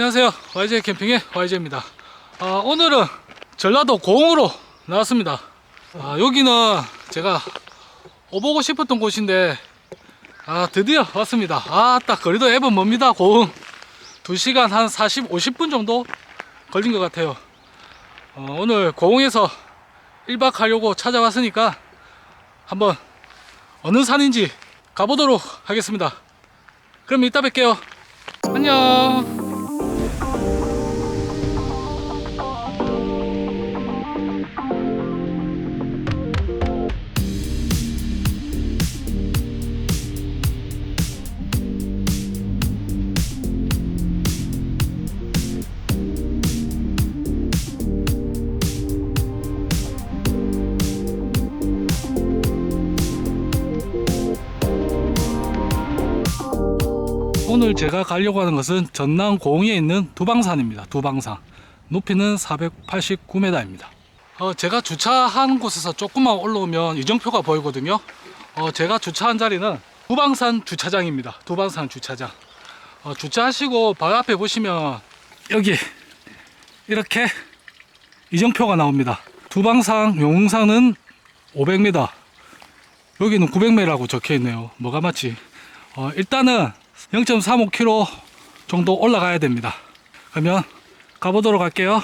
안녕하세요. YJ 캠핑의 YJ입니다. 아, 오늘은 전라도 고흥으로 나왔습니다. 아, 여기는 제가 오보고 싶었던 곳인데 아, 드디어 왔습니다. 아, 딱 거리도 앱은 멉니다. 고흥. 2시간 한 40, 50분 정도 걸린 것 같아요. 어, 오늘 고흥에서 1박 하려고 찾아왔으니까 한번 어느 산인지 가보도록 하겠습니다. 그럼 이따 뵐게요. 안녕. 오늘 제가 가려고 하는 것은 전남 고흥에 있는 두방산입니다. 두방산. 높이는 489m입니다. 어, 제가 주차한 곳에서 조금만 올라오면 이정표가 보이거든요. 어, 제가 주차한 자리는 두방산 주차장입니다. 두방산 주차장. 어, 주차하시고 바로 앞에 보시면 여기 이렇게 이정표가 나옵니다. 두방산 용산은 500m. 여기는 900m라고 적혀 있네요. 뭐가 맞지? 어, 일단은 0.35km 정도 올라가야 됩니다. 그러면 가보도록 할게요.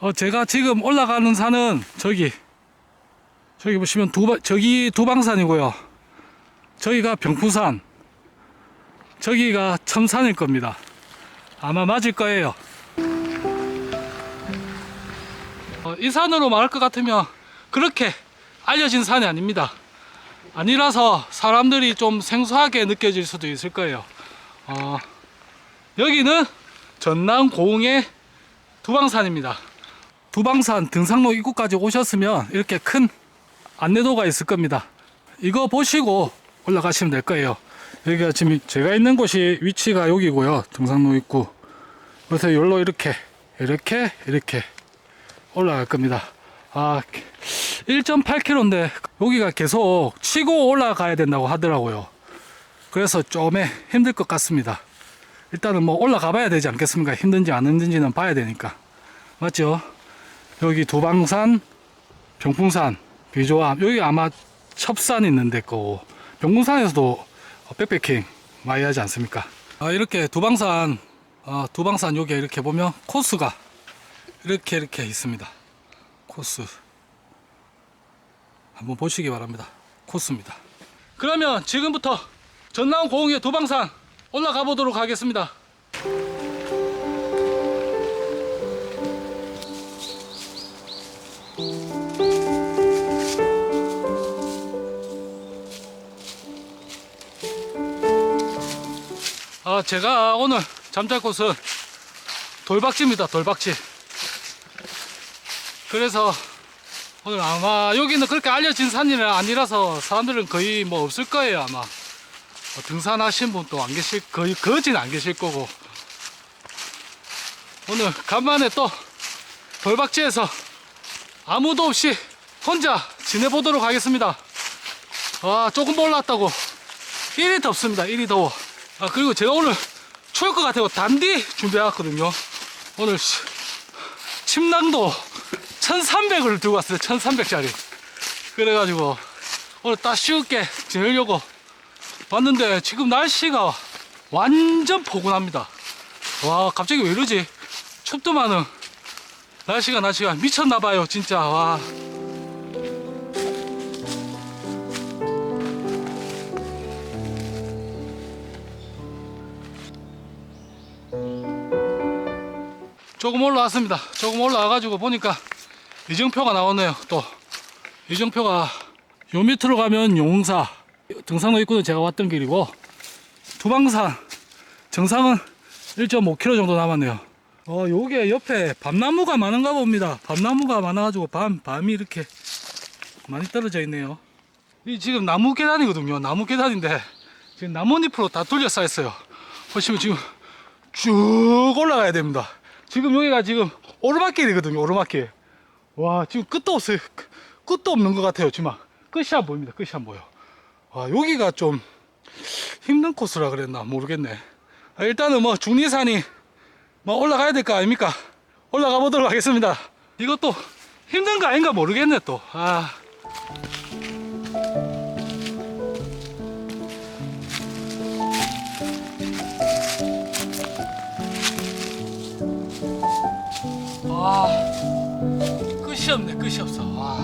어, 제가 지금 올라가는 산은 저기 저기 보시면 두바, 저기 두방산이고요. 저기가 병푸산, 저기가 첨산일 겁니다. 아마 맞을 거예요. 이 산으로 말할 것 같으면 그렇게 알려진 산이 아닙니다. 아니라서 사람들이 좀 생소하게 느껴질 수도 있을 거예요. 어, 여기는 전남 고흥의 두방산입니다. 두방산 등산로 입구까지 오셨으면 이렇게 큰 안내도가 있을 겁니다. 이거 보시고 올라가시면 될 거예요. 여기가 지금 제가 있는 곳이 위치가 여기고요. 등산로 입구. 그래서 여기로 이렇게 이렇게 이렇게 올라갈 겁니다. 아, 1.8km인데 여기가 계속 치고 올라가야 된다고 하더라고요. 그래서 좀 힘들 것 같습니다. 일단은 뭐 올라가 봐야 되지 않겠습니까? 힘든지 안 힘든지는 봐야 되니까. 맞죠? 여기 도방산, 병풍산, 비조암, 여기 아마 첩산 있는 데 거고, 병풍산에서도 백패킹 많이 하지 않습니까? 아, 이렇게 도방산, 어, 도방산 여기 이렇게 보면 코스가 이렇게 이렇게 있습니다. 코스 한번 보시기 바랍니다. 코스입니다. 그러면 지금부터 전남 고흥의 도방산 올라가 보도록 하겠습니다. 아, 제가 오늘 잠잘 곳은 돌박지입니다. 돌박지. 그래서 오늘 아마 여기는 그렇게 알려진 산이 아니라서 사람들은 거의 뭐 없을 거예요 아마. 뭐 등산하신 분도 안 계실 거의 거진 안 계실 거고. 오늘 간만에 또 돌박지에서 아무도 없이 혼자 지내보도록 하겠습니다. 와 조금 올랐다고. 일이 덥습니다. 일이 더워. 아 그리고 제가 오늘 추울 것 같아요. 단디 준비해왔거든요. 오늘 시- 침낭도 1300을 들고 왔어요 1300짜리. 그래가지고 오늘 딱 쉬울게 지내려고 왔는데 지금 날씨가 완전 포근합니다. 와 갑자기 왜 이러지? 춥더만은 날씨가 날씨가 미쳤나봐요 진짜. 와. 조금 올라왔습니다. 조금 올라와가지고 보니까 이정표가 나오네요. 또 이정표가 요 밑으로 가면 용사 등산로 입구는 제가 왔던 길이고 두방산 정상은 1.5km 정도 남았네요. 어 요게 옆에 밤나무가 많은가 봅니다. 밤나무가 많아가지고 밤 밤이 이렇게 많이 떨어져 있네요. 이 지금 나무 계단이거든요. 나무 계단인데 지금 나뭇잎으로 다 둘러싸 있어요. 보시면 지금 쭉 올라가야 됩니다. 지금 여기가 지금 오르막길이거든요. 오르막길. 와 지금 끝도 없어요. 끝도 없는 것 같아요 지만 끝이 안 보입니다. 끝이 안 보여. 와 여기가 좀 힘든 코스라 그랬나 모르겠네. 아, 일단은 뭐 중리산이 뭐 올라가야 될 거 아닙니까? 올라가 보도록 하겠습니다. 이것도 힘든 거 아닌가 모르겠네 또아 끝이 없네 끝이 없어. 와.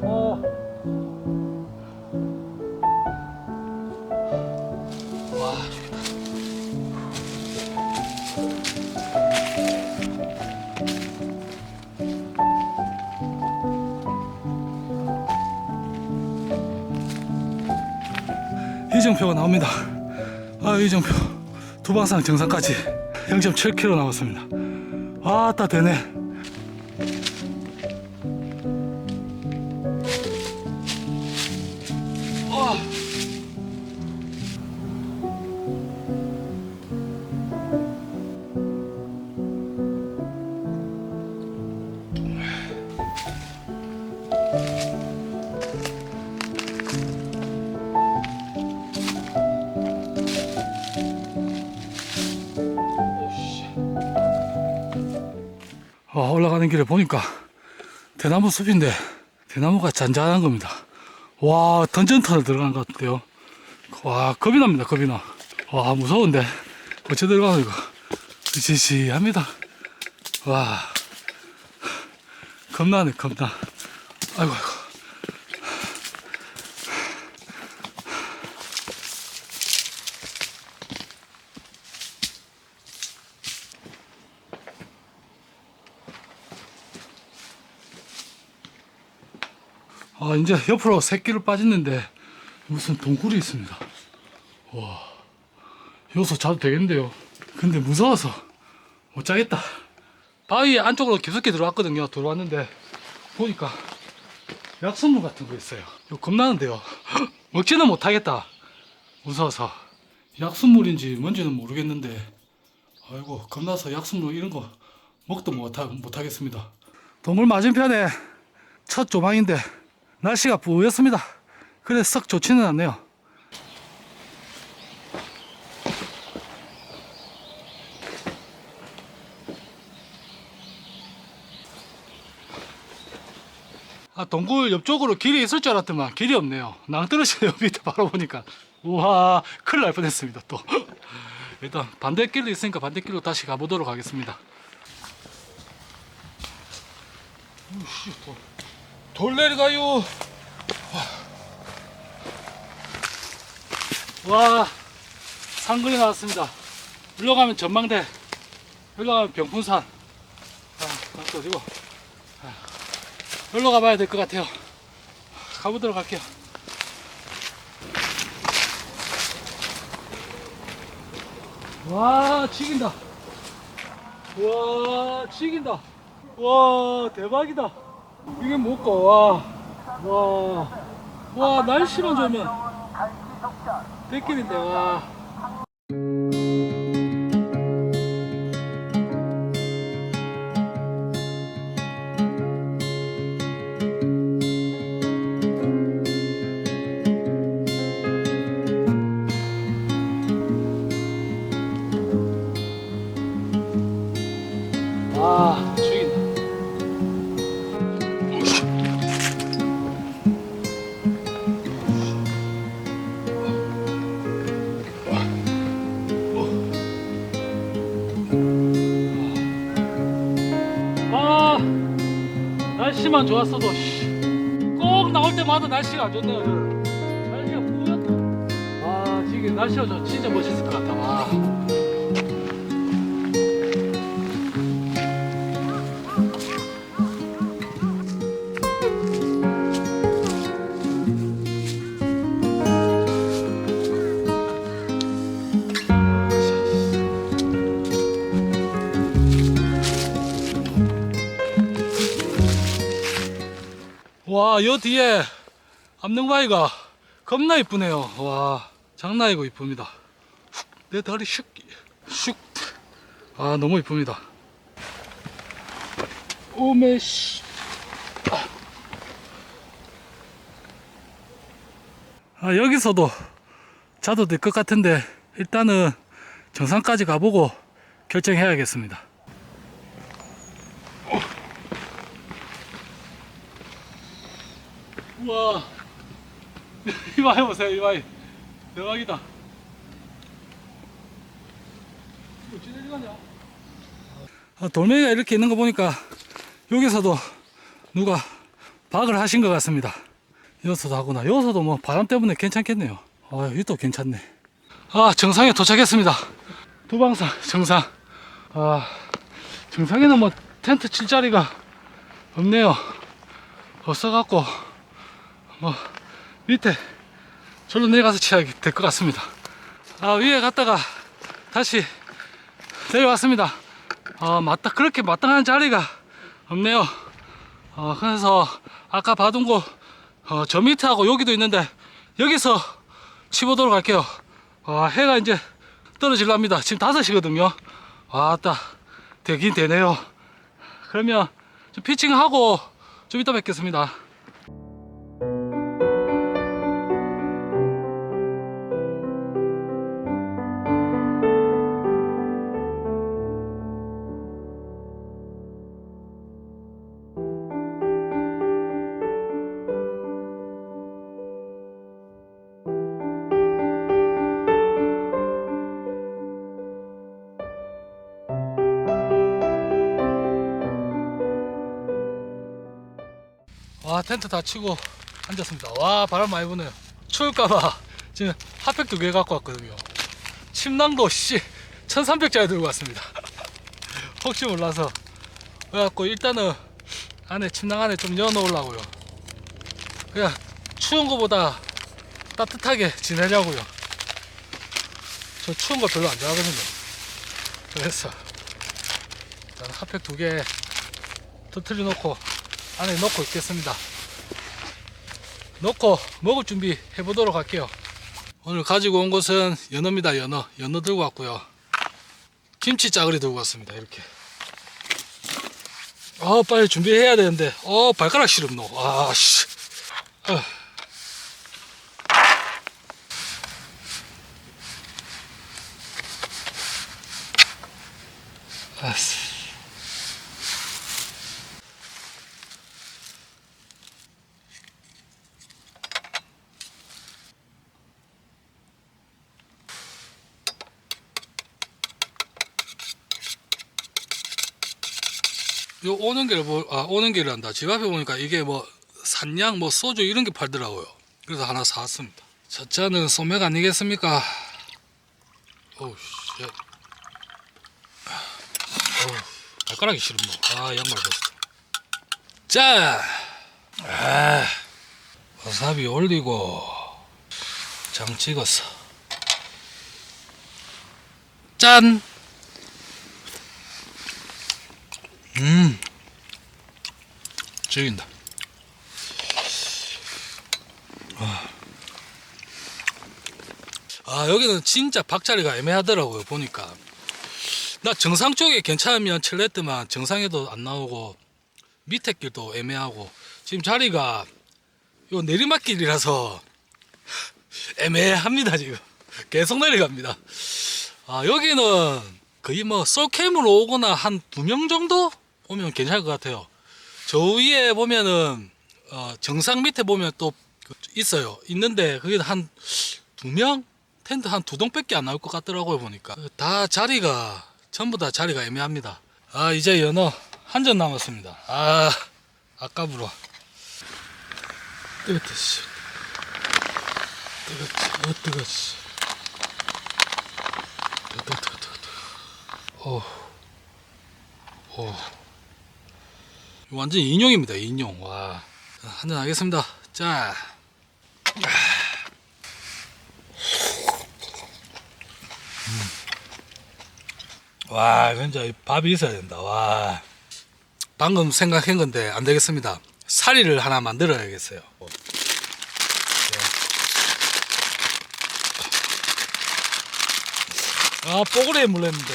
어. 와 죽겠다. 이정표가 나옵니다. 아 이정표. 두방산 정상까지 0.7km 남았습니다 아따 되네 와. 가는 길에 보니까 대나무 숲인데 대나무가 잔잔한 겁니다. 와, 던전 터널 들어간 것 같아요. 와, 겁이 납니다, 겁이 나. 와, 무서운데. 어째 들어가는 이거. 으시시합니다. 와, 겁나네, 겁나. 아이고, 아이고. 이제 옆으로 새끼를 빠졌는데 무슨 동굴이 있습니다. 와, 여기서 자도 되겠는데요. 근데 무서워서 못 자겠다. 바위 안쪽으로 깊숙이 들어왔거든요. 들어왔는데 보니까 약수물 같은 거 있어요. 이거 겁나는데요. 먹지는 못하겠다. 무서워서 약수물인지 뭔지는 모르겠는데 아이고 겁나서 약수물 이런 거 먹도 못하, 못하겠습니다. 동굴 맞은편에 첫 조망인데 날씨가 뿌였습니다. 그래 썩 좋지는 않네요. 아 동굴 옆쪽으로 길이 있을 줄 알았더만 길이 없네요. 낭떠러지네요 밑에 바로 보니까 우와 큰일 날 뻔했습니다 또. 일단 반대길도 있으니까 반대길로 다시 가보도록 하겠습니다. 돌, 돌 내려가요. 와, 상근이 나왔습니다. 올라가면 전망대, 올라가면 병풍산. 아, 맞다, 어디고? 아, 올라 가 봐야 될 것 같아요. 가보도록 할게요. 와, 죽인다. 와, 죽인다. 와, 대박이다. 이게 뭘까, 와. 와. 와, 날씨만 좋으면. 대길인데, 와. 날씨만 좋았어도 씨, 꼭 나올 때마다 날씨가 안 좋네요. 날씨가 뿌옇다. 아, 지금 날씨가 좋, 진짜 멋있을 것 같다. 와. 와, 여 뒤에 암능바위가 겁나 이쁘네요. 와, 장난 이고 이쁩니다. 내 다리 슉, 슉. 아, 너무 이쁩니다. 오메씨. 아, 아, 여기서도 자도 될 것 같은데 일단은 정상까지 가보고 결정해야겠습니다. 우와. 이마 해보세요 이마 대박이다. 아, 돌멩이가 이렇게 있는 거 보니까 여기서도 누가 박을 하신 것 같습니다. 여기서도 하구나. 여기서도 뭐 바람 때문에 괜찮겠네요. 아 여기도 괜찮네. 아 정상에 도착했습니다. 두방산 정상. 아 정상에는 뭐 텐트 칠 자리가 없네요. 없어갖고 뭐 밑에 절로 내려가서 치야 될 것 같습니다. 아 위에 갔다가 다시 내려왔습니다. 아 맞다 그렇게 마땅한 자리가 없네요. 어, 그래서 아까 봐둔 곳저 밑에하고 여기도 있는데 여기서 치보도록 할게요. 아, 해가 이제 떨어질랍니다. 지금 5시거든요. 아따 되긴 되네요. 그러면 좀 피칭하고 좀 이따 뵙겠습니다 텐트 다 치고 앉았습니다. 와 바람 많이 부네요. 추울까봐 지금 핫팩 두 개 갖고 왔거든요. 침낭도 씨 1300짜리 들고 왔습니다. 혹시 몰라서 그래갖고 일단은 안에 침낭 안에 좀 넣어 놓으려고요. 그냥 추운 거보다 따뜻하게 지내려고요. 저 추운 거 별로 안 좋아하거든요. 그래서 일단 핫팩 두 개 터트려 놓고 안에 넣고 있겠습니다. 넣고 먹을 준비 해보도록 할게요. 오늘 가지고 온 것은 연어입니다. 연어. 연어 들고 왔고요. 김치 짜글이 들고 왔습니다. 이렇게. 아 빨리 준비해야 되는데. 어 발가락 시렵노. 아 씨. 어. 요 오는 길을 보, 아 오는 길을 한다. 집 앞에 보니까 이게 뭐 산양, 뭐 소주 이런 게 팔더라고요. 그래서 하나 사왔습니다. 첫 잔은 소맥 아니겠습니까? 오우 씨. 어우, 발가락이 시렵노. 아 양말 벗었다. 자, 아, 와사비 올리고 장 찍었어. 짠. 음. 죽인다. 아 여기는 진짜 박자리가 애매하더라고요 보니까. 나 정상 쪽에 괜찮으면 칠레트만 정상에도 안 나오고 밑에 길도 애매하고 지금 자리가 요 내리막길이라서 애매합니다 지금. 계속 내려갑니다. 아 여기는 거의 뭐 솔캠으로 오거나 한 두 명 정도 오면 괜찮을 것 같아요. 저 위에 보면은 어, 정상 밑에 보면 또그 있어요. 있는데 그게 한 두 명? 텐트 한 두 동밖에 안 나올 것 같더라고요 보니까 다 자리가 전부 다 자리가 애매합니다. 아 이제 연어 한전 남았습니다. 아 아까불어 뜨겁다 씨 뜨겁지 어 뜨거 뜨거 뜨거 뜨거 오 오. 완전 인용입니다, 인용. 와. 한잔 하겠습니다. 자. 음. 와, 진짜 이 밥이 있어야 된다. 와. 방금 생각한 건데 안 되겠습니다. 사리를 하나 만들어야겠어요. 아, 뽀글이에 물렸는데.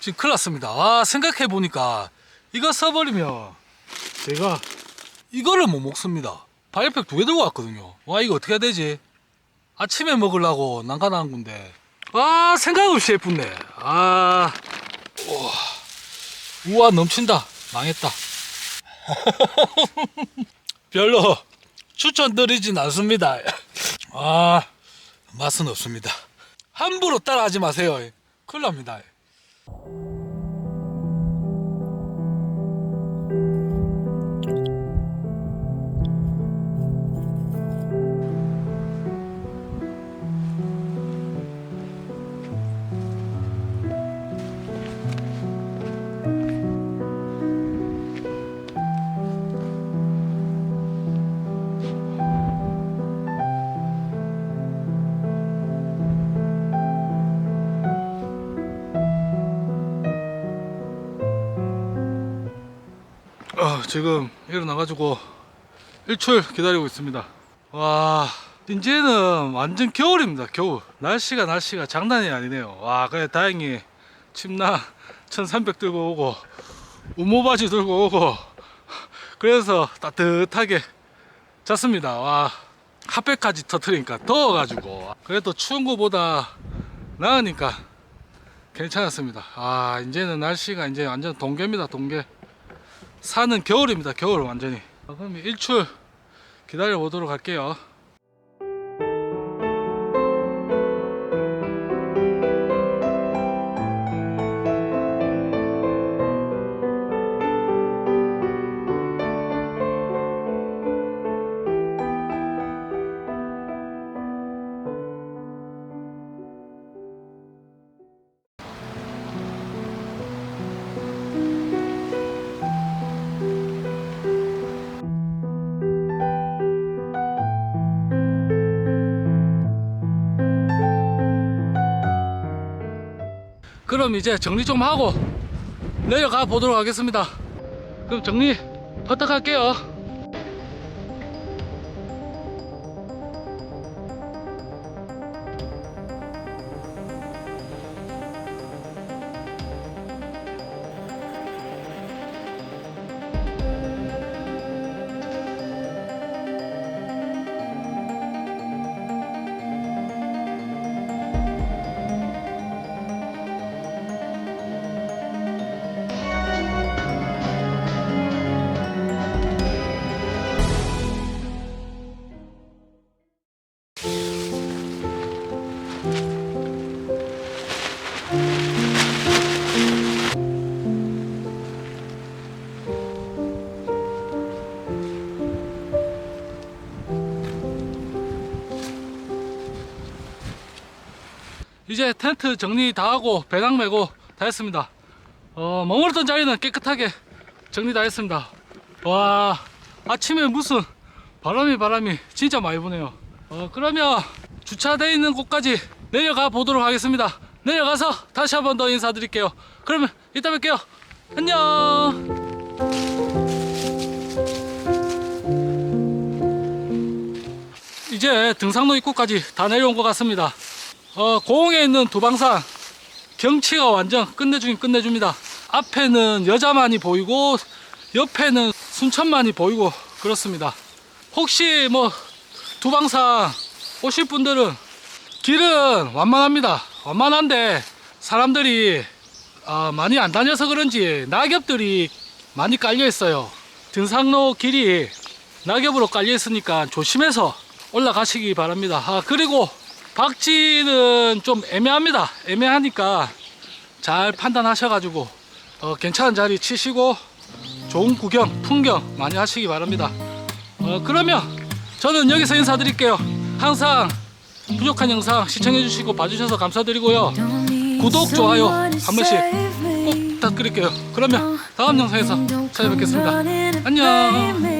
지금 큰일 났습니다. 와, 생각해보니까, 이거 써버리면, 제가, 이거를 못 먹습니다. 파이팩 두 개 들고 왔거든요. 와 이거 어떻게 해야 되지? 아침에 먹으려고 나온 건데. 아 생각 없이 예쁘네. 아 우와, 우와 넘친다. 망했다. 별로 추천드리진 않습니다. 아 맛은 없습니다. 함부로 따라하지 마세요. 큰일 납니다. 어, 지금 일어나가지고 일출 기다리고 있습니다. 와, 이제는 완전 겨울입니다. 겨울. 날씨가 날씨가 장난이 아니네요. 와, 그래 다행히 침낭 1300 들고 오고 우모 바지 들고 오고 그래서 따뜻하게 잤습니다. 와, 핫팩까지 터트리니까 더워가지고 그래도 추운 거보다 나으니까 괜찮았습니다. 아, 이제는 날씨가 이제 완전 동계입니다. 동계. 산은 겨울입니다. 겨울 완전히. 아, 그럼 일출 기다려 보도록 할게요. 그럼 이제 정리 좀 하고 내려가 보도록 하겠습니다. 그럼 정리 부탁할게요. 이제 텐트 정리 다 하고 배낭 메고 다 했습니다. 어, 머물렀던 자리는 깨끗하게 정리 다 했습니다. 와, 아침에 무슨 바람이 바람이 진짜 많이 부네요. 어, 그러면 주차되어 있는 곳까지 내려가 보도록 하겠습니다. 내려가서 다시 한 번 더 인사드릴게요. 그러면 이따 뵐게요. 안녕! 이제 등산로 입구까지 다 내려온 것 같습니다. 어, 고흥에 있는 두방산 경치가 완전 끝내주긴 끝내줍니다. 앞에는 여자만이 보이고 옆에는 순천만이 보이고 그렇습니다. 혹시 뭐 두방산 오실 분들은 길은 완만합니다. 완만한데 사람들이 아, 많이 안 다녀서 그런지 낙엽들이 많이 깔려 있어요. 등산로 길이 낙엽으로 깔려 있으니까 조심해서 올라가시기 바랍니다. 아, 그리고 박지는 좀 애매합니다. 애매하니까 잘 판단하셔가지고 어, 괜찮은 자리 치시고 좋은 구경, 풍경 많이 하시기 바랍니다. 어, 그러면 저는 여기서 인사드릴게요. 항상 부족한 영상 시청해주시고 봐주셔서 감사드리고요. 구독, 좋아요 한 번씩 꼭 부탁드릴게요. 그러면 다음 영상에서 찾아뵙겠습니다. 안녕.